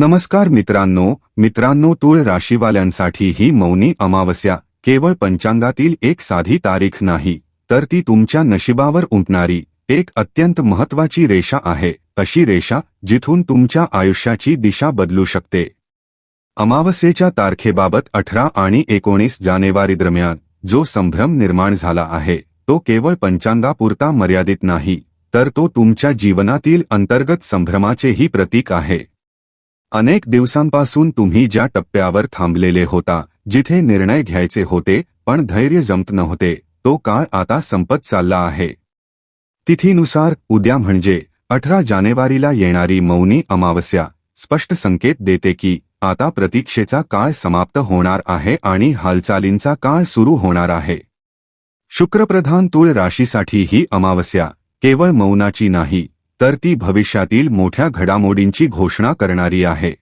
नमस्कार मित्रांनो मित्रांनो तूळ राशीवाल्यांसाठी ही मौनी अमावस्या केवळ पंचांगातील एक साधी तारीख नाही तर ती तुमच्या नशिबावर उमटणारी एक अत्यंत महत्वाची रेषा आहे अशी रेषा जिथून तुमच्या आयुष्याची दिशा बदलू शकते. अमावस्येच्या तारखेबाबत अठरा आणि एकोणीस जानेवारी दरम्यान जो संभ्रम निर्माण झाला आहे तो केवळ पंचांगापुरता मर्यादित नाही तर तो तुमच्या जीवनातील अंतर्गत संभ्रमाचेही प्रतीक आहे. अनेक दिवसांपासून तुम्ही ज्या टप्प्यावर थांबलेले होता जिथे निर्णय घ्यायचे होते पण धैर्य जमत नव्हते तो काळ आता संपत चालला आहे. तिथीनुसार उद्या म्हणजे अठरा जानेवारीला येणारी मौनी अमावस्या स्पष्ट संकेत देते की आता प्रतीक्षेचा काळ समाप्त होणार आहे आणि हालचालींचा काळ सुरू होणार आहे. शुक्रप्रधान तूळ राशीसाठी ही अमावस्या केवळ मौनाची नाही तर ती भविष्यातील मोठ्या घडामोडींची घोषणा करणारी आहे.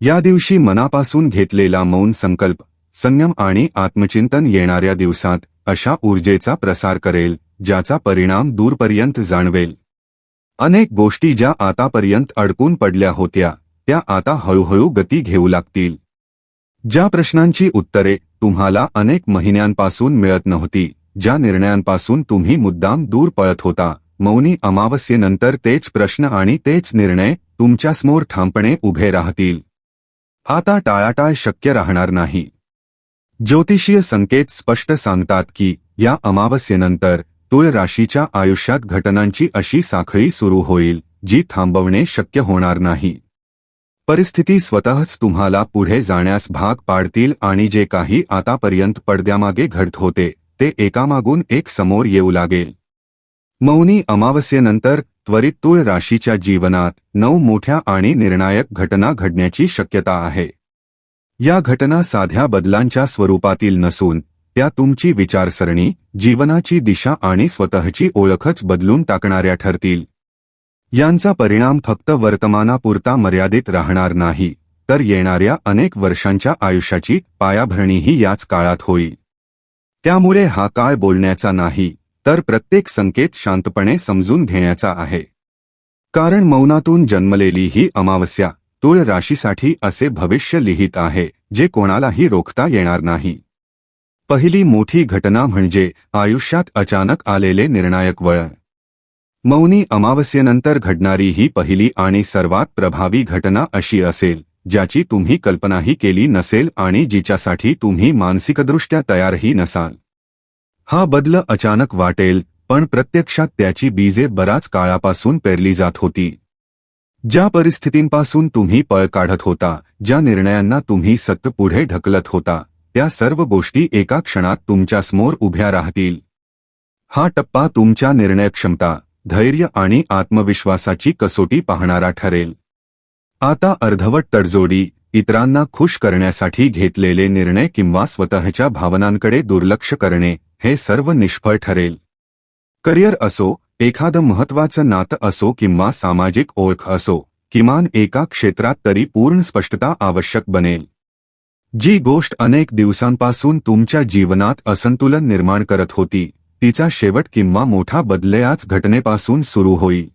या दिवशी मनापासून घेतलेला मौन संकल्प संयम आणि आत्मचिंतन येणाऱ्या दिवसात अशा ऊर्जेचा प्रसार करेल ज्याचा परिणाम दूरपर्यंत जाणवेल. अनेक गोष्टी ज्या आतापर्यंत अडकून पडल्या होत्या त्या आता हळूहळू गती घेऊ लागतील. ज्या प्रश्नांची उत्तरे तुम्हाला अनेक महिन्यांपासून मिळत नव्हती ज्या निर्णयांपासून तुम्ही मुद्दाम दूर पळत होता मौनी अमावस्येनंतर तेच प्रश्न आणि तेच निर्णय तुमच्यासमोर ठामपणे उभे राहतील. आता टाळाटाळ शक्य राहणार नाही. ज्योतिषीय संकेत स्पष्ट सांगतात की या अमावस्येनंतर तुळ राशीच्या आयुष्यात घटनांची अशी साखळी सुरू होईल जी थांबवणे शक्य होणार नाही. परिस्थिती स्वतःच तुम्हाला पुढे जाण्यास भाग पाडतील आणि जे काही आतापर्यंत पडद्यामागे घडत होते ते एकामागून एक समोर येऊ लागेल. मौनी अमावस्येनंतर त्वरित तूळ राशीच्या जीवनात नऊ मोठ्या आणि निर्णायक घटना घडण्याची शक्यता आहे. या घटना साध्या बदलांच्या स्वरूपातील नसून त्या तुमची विचारसरणी जीवनाची दिशा आणि स्वतःची ओळखच बदलून टाकणाऱ्या ठरतील. यांचा परिणाम फक्त वर्तमानापुरता मर्यादित राहणार नाही तर येणाऱ्या अनेक वर्षांच्या आयुष्याची पायाभरणीही याच काळात होईल. त्यामुळे हा काळ बोलण्याचा नाही. तर प्रत्येक संकेत शांतपणे समजून घेण्याचा आहे. कारण मौनातून जन्मलेली ही अमावस्या तुळ राशीसाठी असे भविष्य लिहित आहे जे कोणालाही रोखता येणार नाही. पहिली मोठी घटना म्हणजे आयुष्यात अचानक आलेले निर्णायक वळण मौनी अमावस्येनंतर घडणारी ही पहिली आणि सर्वात प्रभावी घटना अशी असेल ज्याची तुम्ही कल्पनाही केली नसेल आणि जिच्यासाठी तुम्ही मानसिकदृष्ट्या तयारही नसाल. हा बदल अचानक वाटेल पण प्रत्यक्षात त्याची बीजे बराच काळापासून पेरली जात होती. ज्या परिस्थितींपासून तुम्ही पळ काढत होता ज्या निर्णयांना तुम्ही सत्य पुढे ढकलत होता त्या सर्व गोष्टी एका क्षणात तुमच्यासमोर उभ्या राहतील. हा टप्पा तुमच्या निर्णय क्षमता धैर्य आणि आत्मविश्वासाची कसोटी पाहणारा ठरेल. आता अर्धवट तडजोडी इतरांना खुश करण्यासाठी घेतलेले निर्णय किंवा स्वतःच्या भावनांकडे दुर्लक्ष करणे हे सर्व निष्फळ ठरेल. करिअर असो एखादं महत्वाचं नातं असो किंवा सामाजिक ओळख असो किमान एका क्षेत्रात तरी पूर्ण स्पष्टता आवश्यक बनेल. जी गोष्ट अनेक दिवसांपासून तुमच्या जीवनात असंतुलन निर्माण करत होती तिचा शेवट किंवा मोठा बदलयाच घटनेपासून सुरू होईल.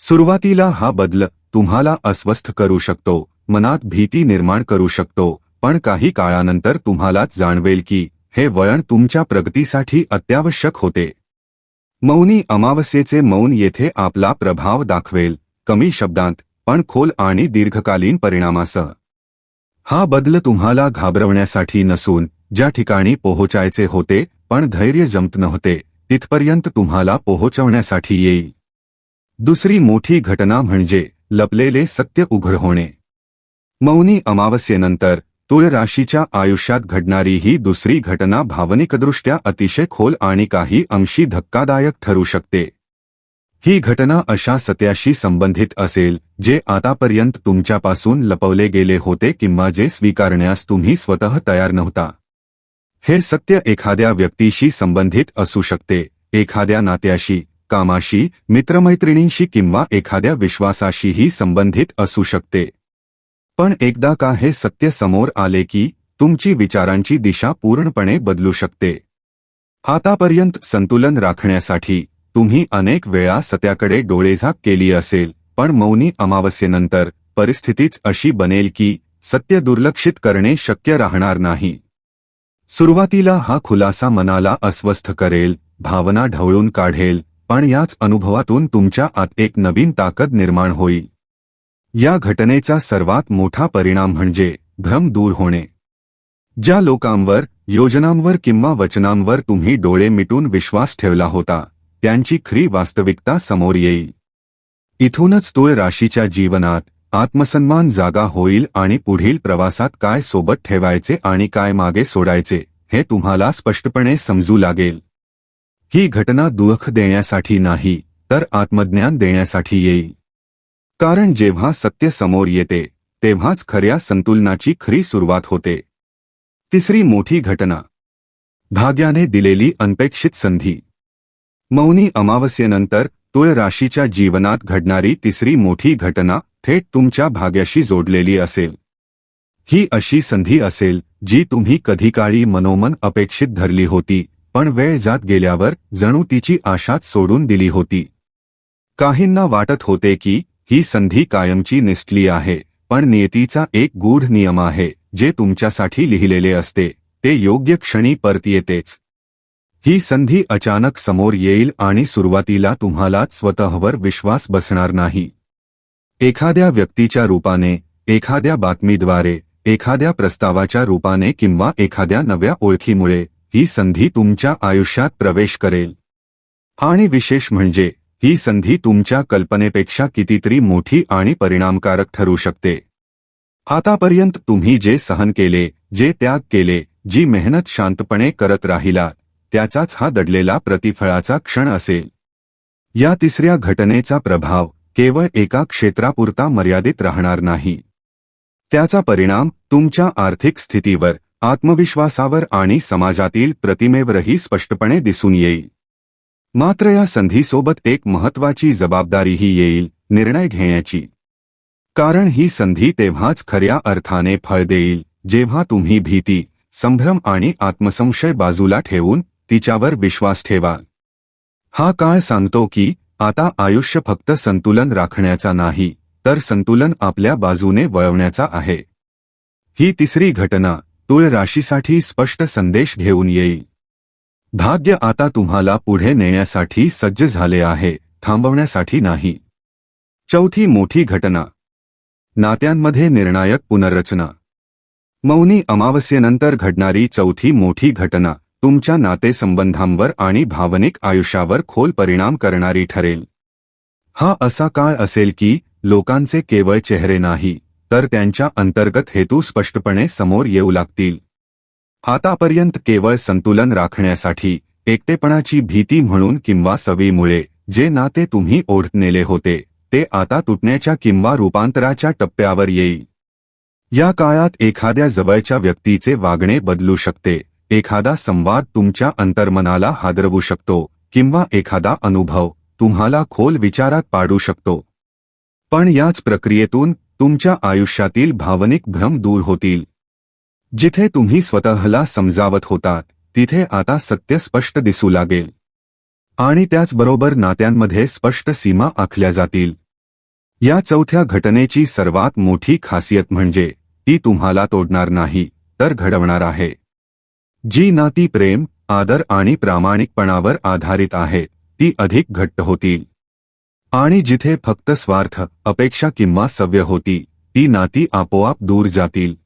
सुरुवातीला हा बदल तुम्हाला अस्वस्थ करू शकतो मनात भीती निर्माण करू शकतो पण काही काळानंतर तुम्हालाच जाणवेल की हे वळण तुमच्या प्रगतीसाठी अत्यावश्यक होते. मौनी अमावस्येचे मौन येथे आपला प्रभाव दाखवेल कमी शब्दांत पण खोल आणि दीर्घकालीन परिणामासह. हा बदल तुम्हाला घाबरवण्यासाठी नसून ज्या ठिकाणी पोहोचायचे होते पण धैर्य जमत नव्हते तिथपर्यंत तुम्हाला पोहोचवण्यासाठी येईल. दुसरी मोठी घटना म्हणजे लपलेले सत्य उघड होणे. मौनी अमावस्येनंतर तुळ राशीच्या आयुष्यात घडणारी ही दुसरी घटना भावनिकदृष्ट्या अतिशय खोल आणि काही अंशी धक्कादायक ठरू शकते. ही घटना अशा सत्याशी संबंधित असेल जे आतापर्यंत तुमच्यापासून लपवले गेले होते किंवा जे स्वीकारण्यास तुम्ही स्वतः तयार नव्हता. हे सत्य एखाद्या व्यक्तीशी संबंधित असू शकते एखाद्या नात्याशी कामाशी मित्रमैत्रिणींशी किंवा एखाद्या विश्वासाशीही संबंधित असू शकते. पण एकदा का हे सत्य समोर आले की तुमची विचारांची दिशा पूर्णपणे बदलू शकते. आतापर्यंत संतुलन राखण्यासाठी तुम्ही अनेक वेळा सत्याकडे डोळेझाक केली असेल पण मौनी अमावस्येनंतर परिस्थितीच अशी बनेल की सत्य दुर्लक्षित करणे शक्य राहणार नाही. सुरुवातीला हा खुलासा मनाला अस्वस्थ करेल भावना ढवळून काढेल पण याच अनुभवातून तुमच्या आत एक नवीन ताकद निर्माण होईल. या घटनेचा सर्वात मोठा परिणाम म्हणजे भ्रम दूर होणे. ज्या लोकांवर योजनांवर किंवा वचनांवर तुम्ही डोळे मिटून विश्वास ठेवला होता त्यांची खरी वास्तविकता समोर येईल. इथूनच तुळ राशीच्या जीवनात आत्मसन्मान जागा होईल आणि पुढील प्रवासात काय सोबत ठेवायचे आणि काय मागे सोडायचे हे तुम्हाला स्पष्टपणे समजू लागेल. ही घटना दुःख देण्यासाठी नाही तर आत्मज्ञान देण्यासाठी येईल. कारण जेव्हा सत्य समोर येते तेव्हाच खऱ्या संतुलनाची खरी सुरुवात होते. तिसरी मोठी घटना. भाग्याने दिलेली अनपेक्षित संधी. मौनी अमावस्येनंतर तुळ राशीच्या जीवनात घडणारी तिसरी मोठी घटना थेट तुमच्या भाग्याशी जोडलेली असेल. ही अशी संधी असेल जी तुम्ही कधी काळी मनोमन अपेक्षित धरली होती पण वेळ जात गेल्यावर जणू तिची आशाच सोडून दिली होती. काहींना वाटत होते की ही संधी कायमची निसटली आहे पण नियतीचा एक गूढ नियम आहे जे तुमच्यासाठी लिहिलेले असते ते योग्य क्षणी परत येतेच. ही संधी अचानक समोर येईल आणि सुरुवातीला तुम्हालाच स्वतःवर विश्वास बसणार नाही. एखाद्या व्यक्तीच्या रूपाने एखाद्या बातमीद्वारे एखाद्या प्रस्तावाच्या रूपाने किंवा एखाद्या नव्या ओळखीमुळे ही संधी तुमच्या आयुष्यात प्रवेश करेल. आणि विशेष म्हणजे ही संधी तुमच्या कल्पनेपेक्षा कितीतरी मोठी आणि परिणामकारक ठरू शकते. आतापर्यंत तुम्ही जे सहन केले जे त्याग केले जी मेहनत शांतपणे करत राहिला त्याचाच हा दडलेला प्रतिफळाचा क्षण असेल. या तिसऱ्या घटनेचा प्रभाव केवळ एका क्षेत्रापुरता मर्यादित राहणार नाही. त्याचा परिणाम तुमच्या आर्थिक स्थितीवर आत्मविश्वासावर आणि समाजातील प्रतिमेवरही स्पष्टपणे दिसून येईल. मात्र या संधीसोबत एक महत्वाची जबाबदारीही येईल निर्णय घेण्याची. कारण ही संधी तेव्हाच खऱ्या अर्थाने फळ देईल जेव्हा तुम्ही भीती संभ्रम आणि आत्मसंशय बाजूला ठेवून तिच्यावर विश्वास ठेवाल. हा काळ सांगतो की आता आयुष्य फक्त संतुलन राखण्याचा नाही तर संतुलन आपल्या बाजूने वळवण्याचा आहे. ही तिसरी घटना तुळ राशीसाठी स्पष्ट संदेश घेऊन येईल. भाग्य आता तुम्हाला पुढे नेण्यासाठी सज्ज झाले आहे थांबवण्यासाठी नाही. चौथी मोठी घटना. नात्यांमध्ये निर्णायक पुनर्रचना. मौनी अमावस्येनंतर घडणारी चौथी मोठी घटना तुमच्या नातेसंबंधांवर आणि भावनिक आयुष्यावर खोल परिणाम करणारी ठरेल. हा असा काळ असेल की लोकांचे केवळ चेहरे नाही तर त्यांच्या अंतर्गत हेतू स्पष्टपणे समोर येऊ लागतील. आतापर्यंत केवळ संतुलन राखण्यासाठी एकटेपणाची भीती म्हणून किंवा सवीमुळे जे नाते तुम्ही ओढनेले होते ते आता तुटण्याच्या किंवा रूपांतराच्या टप्प्यावर येईल. या काळात एखाद्या जवळच्या व्यक्तीचे वागणे बदलू शकते एखादा संवाद तुमच्या अंतर्मनाला हादरवू शकतो किंवा एखादा अनुभव तुम्हाला खोल विचारात पाडू शकतो. पण याच प्रक्रियेतून तुमच्या आयुष्यातील भावनिक भ्रम दूर होतील. जिथे तुम्ही स्वतःला समजावत होतात तिथे आता सत्य स्पष्ट दिसू लागेल. आणि त्याचबरोबर नात्यांमध्ये स्पष्ट सीमा आखल्या जातील. या चौथ्या घटनेची सर्वात मोठी खासियत म्हणजे ती तुम्हाला तोडणार नाही तर घडवणार आहे. जी नाती प्रेम आदर आणि प्रामाणिकपणावर आधारित आहे ती अधिक घट्ट होतील. आणि जिथे फक्त स्वार्थ अपेक्षा किंवा सव्य होती ती नाती आपोआप दूर जातील.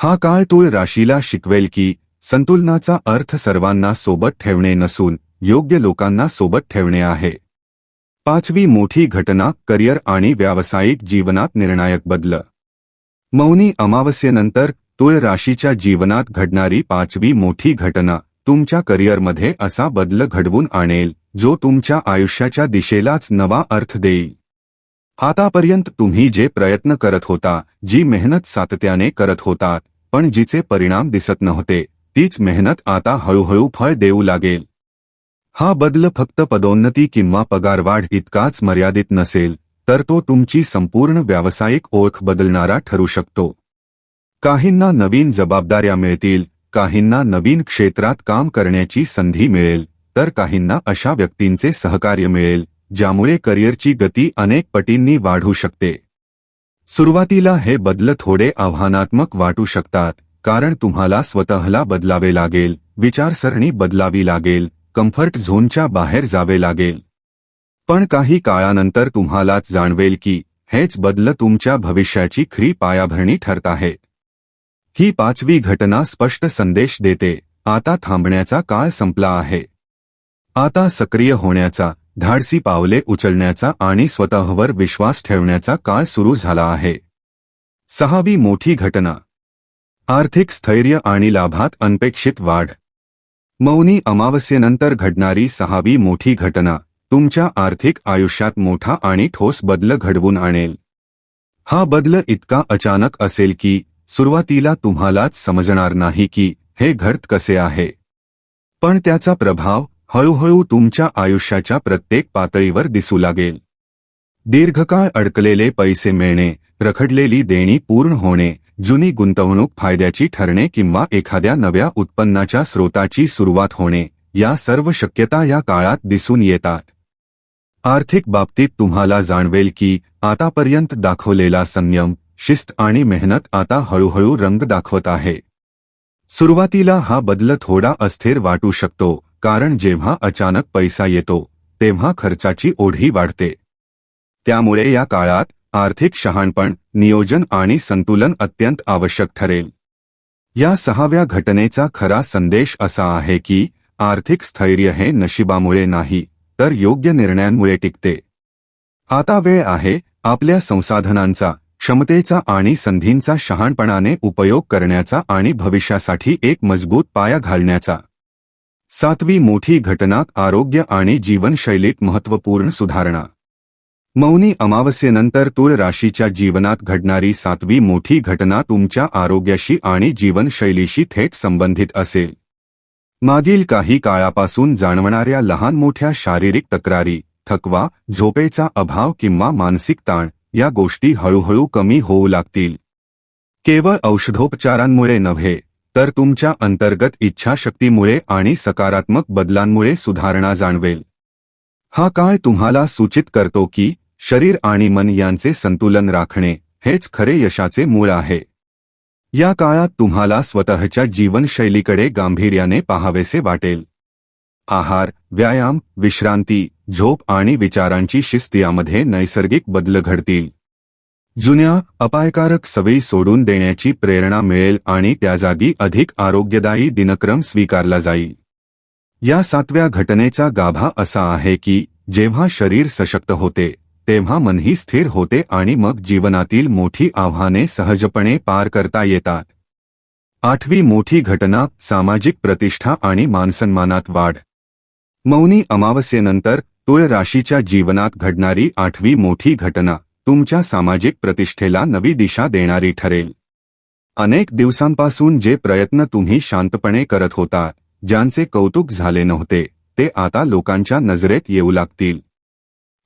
हा काळ तुळ राशीला शिकवेल की संतुलनाचा अर्थ सर्वांना सोबत ठेवणे नसून योग्य लोकांना सोबत ठेवणे आहे. पाचवी मोठी घटना करिअर आणि व्यावसायिक जीवनात निर्णायक बदल. मौनी अमावस्येनंतर तुळ राशीच्या जीवनात घडणारी पाचवी मोठी घटना तुमच्या करिअरमध्ये असा बदल घडवून आणेल जो तुमच्या आयुष्याच्या दिशेलाच नवा अर्थ देईल. आतापर्यंत तुम्ही जे प्रयत्न करत होता जी मेहनत सातत्याने करत होता पण जिचे परिणाम दिसत नव्हते तीच मेहनत आता हळूहळू फळ देऊ लागेल. हा बदल फक्त पदोन्नती किंवा पगारवाढ इतकाच मर्यादित नसेल तर तो तुमची संपूर्ण व्यावसायिक ओळख बदलणारा ठरू शकतो. काहींना नवीन जबाबदाऱ्या मिळतील काहींना नवीन क्षेत्रात काम करण्याची संधी मिळेल तर काहींना अशा व्यक्तींचे सहकार्य मिळेल ज्यामुळे करिअरची गती अनेक पटींनी वाढू शकते. सुरुवातीला हे बदल थोडे आव्हानात्मक वाटू शकतात कारण तुम्हाला स्वतःला बदलावे लागेल विचारसरणी बदलावी लागेल कम्फर्ट झोनच्या बाहेर जावे लागेल. पण काही काळानंतर तुम्हालाच जाणवेल की हेच बदल तुमच्या भविष्याची खरी पायाभरणी ठरत आहे. ही पाचवी घटना स्पष्ट संदेश देते आता थांबण्याचा काळ संपला आहे. आता सक्रिय होण्याचा धाडसी पावले उचलण्याचा आणि स्वतःवर विश्वास ठेवण्याचा काळ सुरू झाला आहे. सहावी मोठी घटना. आर्थिक स्थैर्य आणि लाभात अनपेक्षित वाढ. मौनी अमावस्येनंतर घडणारी सहावी मोठी घटना तुमच्या आर्थिक आयुष्यात मोठा आणि ठोस बदल घडवून आणेल. हा बदल इतका अचानक असेल की सुरुवातीला तुम्हालाच समजणार नाही की हे घडत कसे आहे. पण त्याचा प्रभाव हळूहळू तुमच्या आयुष्याच्या प्रत्येक पातळीवर दिसू लागेल. दीर्घकाळ अडकलेले पैसे मिळणे रखडलेली देणी पूर्ण होणे जुनी गुंतवणूक फायद्याची ठरणे किंवा एखाद्या नव्या उत्पन्नाच्या स्रोताची सुरुवात होणे या सर्व शक्यता या काळात दिसून येतात. आर्थिक बाबतीत तुम्हाला जाणवेल की आतापर्यंत दाखवलेला संयम शिस्त आणि मेहनत आता हळूहळू रंग दाखवत आहे. सुरुवातीला हा बदल थोडा अस्थिर वाटू शकतो कारण जेव्हा अचानक पैसा येतो तेव्हा खर्चाची ओढी वाढते. त्यामुळे या काळात आर्थिक शहाणपण नियोजन आणि संतुलन अत्यंत आवश्यक ठरेल. या सहाव्या घटनेचा खरा संदेश असा आहे की आर्थिक स्थैर्य हे नशिबामुळे नाही तर योग्य निर्णयांमुळे टिकते. आता वेळ आहे आपल्या संसाधनांचा क्षमतेचा आणि संधींचा शहाणपणाने उपयोग करण्याचा आणि भविष्यासाठी एक मजबूत पाया घालण्याचा. सातवी मोठी घटना आरोग्य आणि जीवनशैलीत महत्त्वपूर्ण सुधारणा. मौनी अमावस्येनंतर तुळ राशीच्या जीवनात घडणारी सातवी मोठी घटना तुमच्या आरोग्याशी आणि जीवनशैलीशी थेट संबंधित असेल. मागील काही काळापासून जाणवणाऱ्या लहान मोठ्या शारीरिक तक्रारी थकवा झोपेचा अभाव किंवा मानसिक ताण या गोष्टी हळूहळू कमी होऊ लागतील. केवळ औषधोपचारांमुळे नव्हे तर तुमच्या अंतर्गत इच्छाशक्तीमुळे आणि सकारात्मक बदलांमुळे सुधारणा जाणवेल. हा काळ तुम्हाला सूचित करतो की शरीर आणि मन यांचे संतुलन राखणे हेच खरे यशाचे मूळ आहे. या काळात तुम्हाला स्वतःच्या जीवनशैलीकडे गांभीर्याने पाहावेसे वाटेल. आहार व्यायाम विश्रांती झोप आणि विचारांची शिस्त यामध्ये नैसर्गिक बदल घडतील. जुन्या अपायकारक सवयी सोडून देण्याची प्रेरणा मिळेल आणि त्या जागी अधिक आरोग्यदायी दिनक्रम स्वीकारला जाईल. या सातव्या घटनेचा गाभा असा आहे की जेव्हा शरीर सशक्त होते तेव्हा मनही स्थिर होते आणि मग जीवनातील मोठी आव्हाने सहजपणे पार करता येतात. आठवी मोठी घटना सामाजिक प्रतिष्ठा आणि मानसन्मानात वाढ. मौनी अमावस्येनंतर तुळ राशीच्या जीवनात घडणारी आठवी मोठी घटना. तुमच्या सामाजिक प्रतिष्ठेला नवी दिशा देणारी ठरेल. अनेक दिवसांपासून जे प्रयत्न तुम्ही शांतपणे करत होता ज्यांचे कौतुक झाले नव्हते ते आता लोकांच्या नजरेत येऊ लागतील.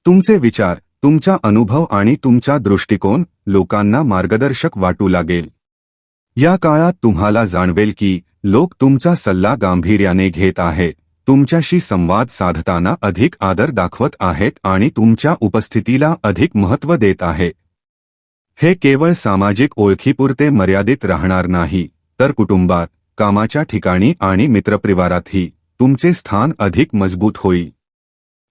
तुमचे विचार तुमचा अनुभव आणि तुमचा दृष्टिकोन लोकांना मार्गदर्शक वाटू लागेल. या काळात तुम्हाला जाणवेल की लोक तुमचा सल्ला गांभीर्याने घेत आहेत. तुमच्याशी संवाद साधताना अधिक आदर दाखवत आहेत आणि तुमच्या उपस्थितीला अधिक महत्त्व देत आहे. हे केवळ सामाजिक ओळखीपुरते मर्यादित राहणार नाही तर कुटुंबात कामाच्या ठिकाणी आणि मित्रपरिवारातही तुमचे स्थान अधिक मजबूत होईल.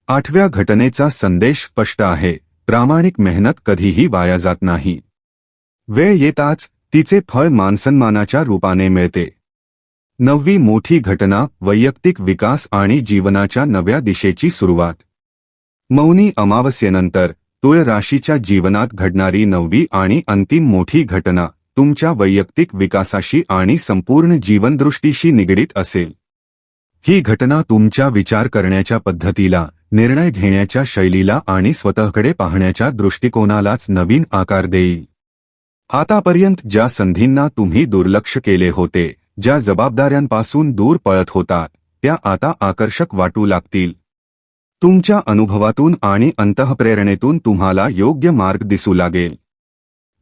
आठव्या घटनेचा संदेश स्पष्ट आहे प्रामाणिक मेहनत कधीही वाया जात नाही. वेळ येताच तिचे फळ मानसन्मानाच्या रूपाने मिळते. नववी मोठी घटना वैयक्तिक विकास आणि जीवनाच्या नव्या दिशेची सुरुवात. मौनी अमावस्येनंतर तुळ राशीच्या जीवनात घडणारी नववी आणि अंतिम मोठी घटना तुमच्या वैयक्तिक विकासाशी आणि संपूर्ण जीवनदृष्टीशी निगडीत असेल. ही घटना तुमच्या विचार करण्याच्या पद्धतीला निर्णय घेण्याच्या शैलीला आणि स्वतःकडे पाहण्याच्या दृष्टिकोनालाच नवीन आकार देईल. आतापर्यंत ज्या संधींना तुम्ही दुर्लक्ष केले होते ज्या जबाबदाऱ्यांपासून दूर पळत होतात त्या आता आकर्षक वाटू लागतील. तुमच्या अनुभवातून आणि अंतःप्रेरणेतून तुम्हाला योग्य मार्ग दिसू लागेल.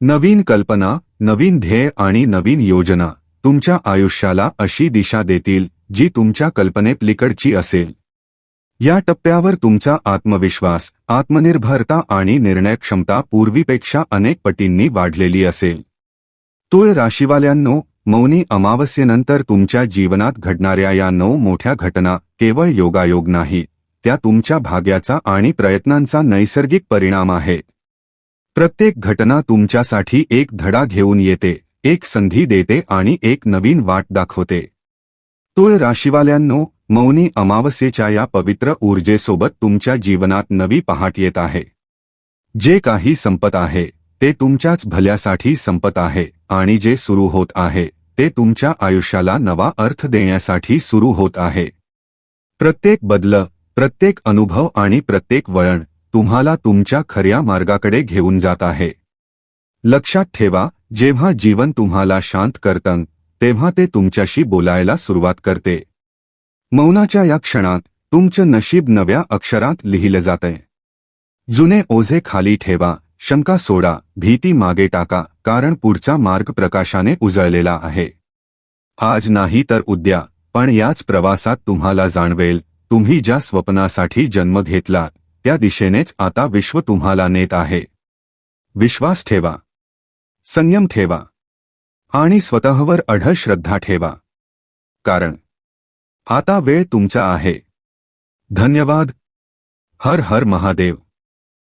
नवीन कल्पना नवीन ध्येय आणि नवीन योजना तुमच्या आयुष्याला अशी दिशा देतील जी तुमच्या कल्पनेपलीकडची असेल. या टप्प्यावर तुमचा आत्मविश्वास आत्मनिर्भरता आणि निर्णय क्षमता पूर्वीपेक्षा अनेक पटींनी वाढलेली असेल. तुळ राशीवाल्यांनो मौनी अमावस्येनंतर तुमच्या जीवनात घडणाऱ्या या नऊ मोठ्या घटना केवळ योगायोग नाही त्या तुमच्या भाग्याचा आणि प्रयत्नांचा नैसर्गिक परिणाम आहे. प्रत्येक घटना तुमच्यासाठी एक धडा घेऊन येते एक संधी देते आणि एक नवीन वाट दाखवते. तुळ राशीवाल्यांनो मौनी अमावस्येच्या या पवित्र ऊर्जेसोबत तुमच्या जीवनात नवी पहाट येत आहे. जे काही संपत आहे ते तुमच्याच भल्यासाठी संपत आहे. आणि जे सुरू होत आहे ते तुमच्या आयुष्याला नवा अर्थ देण्यासाठी सुरू होत आहे. प्रत्येक बदल प्रत्येक अनुभव आणि प्रत्येक वळण तुम्हाला तुमच्या खऱ्या मार्गाकडे घेऊन जात आहे. लक्षात ठेवा जेव्हा जीवन तुम्हाला शांत करतं तेव्हा ते तुमच्याशी बोलायला सुरुवात करते. मौनाच्या या क्षणात तुमचं नशीब नव्या अक्षरात लिहिलं जातंय. जुने ओझे खाली ठेवा शंका सोडा भीती मागे टाका. कारण पुढचा मार्ग प्रकाशाने उजळलेला आहे. आज नाही तर उद्या पण याच प्रवासात तुम्हाला जाणवेल तुम्ही ज्या स्वप्नासाठी जन्म घेतला त्या दिशेनेच आता विश्व तुम्हाला नेत आहे. विश्वास ठेवा. संयम ठेवा. आणि स्वतःवर अढळ श्रद्धा ठेवा. कारण आता वेळ तुमचा आहे. धन्यवाद. हर हर महादेव.